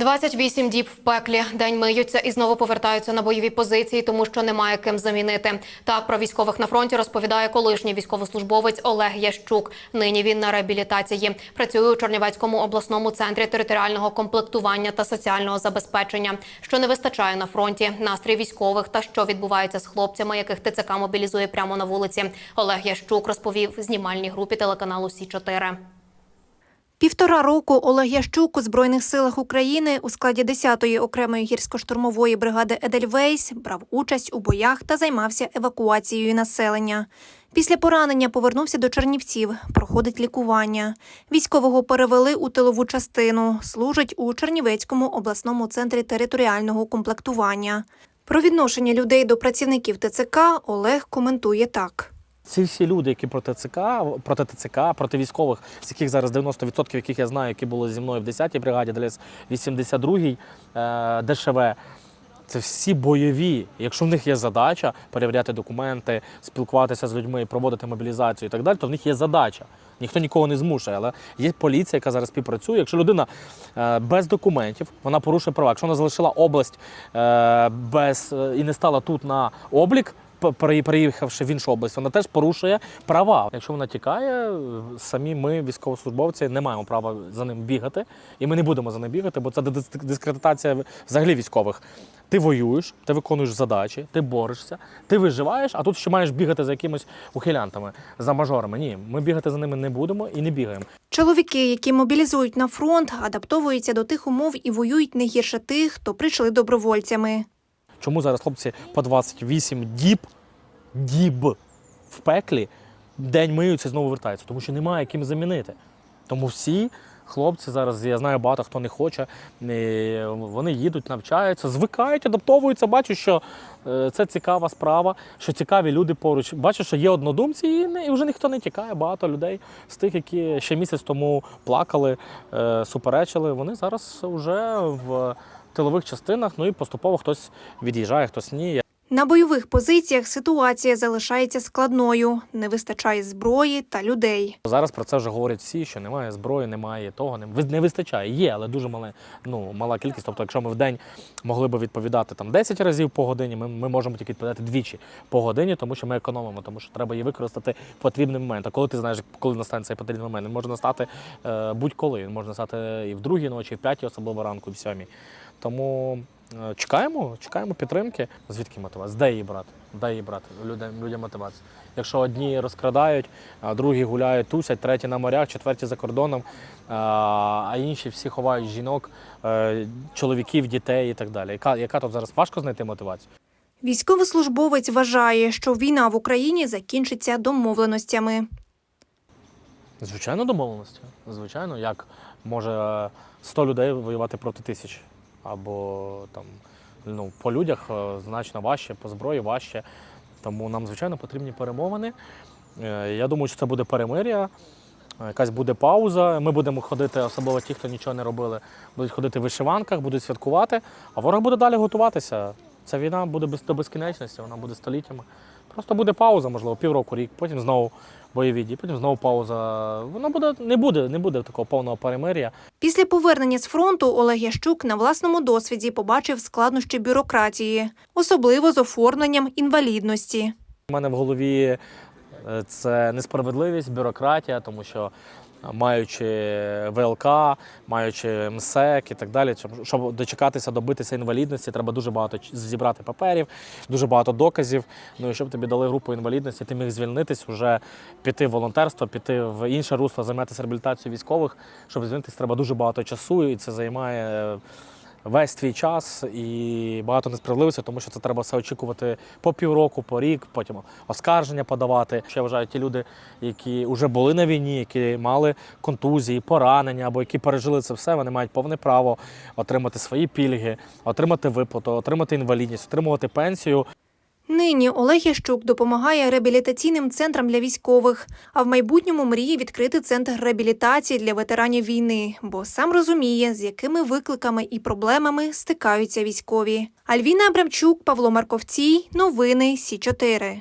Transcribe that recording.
28 діб в пеклі. День миються і знову повертаються на бойові позиції, тому що немає ким замінити. Так про військових на фронті розповідає колишній військовослужбовець Олег Ящук. Нині він на реабілітації. Працює у Чернівецькому обласному центрі територіального комплектування та соціального забезпечення. Що не вистачає на фронті, настрій військових та що відбувається з хлопцями, яких ТЦК мобілізує прямо на вулиці. Олег Ящук розповів знімальній групі телеканалу Сі 4 Півтора року Олег Ящук у Збройних силах України у складі 10-ї окремої гірсько-штурмової бригади Едельвейс брав участь у боях та займався евакуацією населення. Після поранення повернувся до Чернівців, проходить лікування. Військового перевели у тилову частину, служить у Чернівецькому обласному центрі територіального комплектування. Про відношення людей до працівників ТЦК Олег коментує так. Ці всі люди, які проти ЦК, проти ТЦК, проти військових, з яких зараз 90% яких я знаю, які були зі мною в 10-й бригаді, далі 82-й е, ДШВ. Це всі бойові. Якщо в них є задача перевіряти документи, спілкуватися з людьми, проводити мобілізацію і так далі, то в них є задача. Ніхто нікого не змушує, але є поліція, яка зараз співпрацює. Якщо людина е, без документів, вона порушує права. Якщо вона залишила область е, без е, і не стала тут на облік, п- пере- переїхавши в іншу область, вона теж порушує права. Якщо вона тікає, самі ми, військовослужбовці, не маємо права за ним бігати, і ми не будемо за ним бігати, бо це дис- дискредитація взагалі військових. Ти воюєш, ти виконуєш задачі, ти борешся, ти виживаєш, а тут ще маєш бігати за якимось ухилянтами, за мажорами. Ні, ми бігати за ними не будемо і не бігаємо. Чоловіки, які мобілізують на фронт, адаптовуються до тих умов і воюють не гірше тих, хто прийшли добровольцями. Чому зараз хлопці по 28 діб, діб в пеклі, день миються і знову вертаються? Тому що немає ким замінити. Тому всі хлопці зараз, я знаю, багато хто не хоче, е, вони їдуть, навчаються, звикають, адаптовуються. Бачу, що е, це цікава справа, що цікаві люди поруч. Бачу, що є однодумці, і, вже ніхто не тікає. Багато людей з тих, які ще місяць тому плакали, е, суперечили. Вони зараз вже в тилових частинах, ну і поступово хтось від'їжджає, хтось ні. На бойових позиціях ситуація залишається складною, не вистачає зброї та людей. Зараз про це вже говорять всі, що немає зброї, немає того, не, ви- не вистачає. Є, але дуже мала, ну, мала кількість. Тобто, якщо ми в день могли би відповідати там 10 разів по годині, ми, ми можемо тільки відповідати двічі по годині, тому що ми економимо, тому що треба її використати в потрібний момент. А коли ти знаєш, коли настане цей потрібний момент, він може настати е, будь-коли. Він може настати і в другій ночі, і в п'ятій, особливо ранку, і в сьомій. Тому чекаємо, чекаємо підтримки. Звідки мотивація? Де її брати? Де її брати? Людям, людям мотивація. Якщо одні розкрадають, а другі гуляють, тусять, треті на морях, четверті за кордоном, а, а інші всі ховають жінок, е, чоловіків, дітей і так далі. Яка, яка тут зараз важко знайти мотивацію? Військовослужбовець вважає, що війна в Україні закінчиться домовленостями. Звичайно, домовленості. Звичайно, як може 100 людей воювати проти тисячі. Або там ну, по людях е, значно важче, по зброї важче. Тому нам, звичайно, потрібні перемовини. Е, Я думаю, що це буде перемир'я, е, якась буде пауза. Ми будемо ходити, особливо ті, хто нічого не робили, будуть ходити в вишиванках, будуть святкувати, а ворог буде далі готуватися. Ця війна буде до безкінечності, вона буде століттями. Просто буде пауза, можливо, півроку, рік, потім знову бойові дії, потім знову пауза. Воно буде не буде, не буде такого повного перемир'я. Після повернення з фронту Олег Ящук на власному досвіді побачив складнощі бюрократії, особливо з оформленням інвалідності. У мене в голові е, це несправедливість, бюрократія, тому що маючи ВЛК, маючи МСЕК і так далі, щоб- дочекатися, добитися інвалідності, треба дуже багато зібрати паперів, дуже багато доказів. Ну і щоб тобі дали групу інвалідності, ти міг звільнитись, вже піти в волонтерство, піти в інше русло, займатися реабілітацією військових. Щоб звільнитись, треба дуже багато часу, і це займає. Весь твій час і багато несправедливості, тому що це треба все очікувати по півроку, по рік, потім оскарження подавати. Ще я вважаю, ті люди, які вже були на війні, які мали контузії, поранення або які пережили це все, вони мають повне право отримати свої пільги, отримати виплату, отримати інвалідність, отримувати пенсію. Нині Олег Ящук допомагає реабілітаційним центрам для військових, а в майбутньому мріє відкрити центр реабілітації для ветеранів війни, бо сам розуміє, з якими викликами і проблемами стикаються військові. Альвіна Абрамчук, Павло Марковцій, новини Сі 4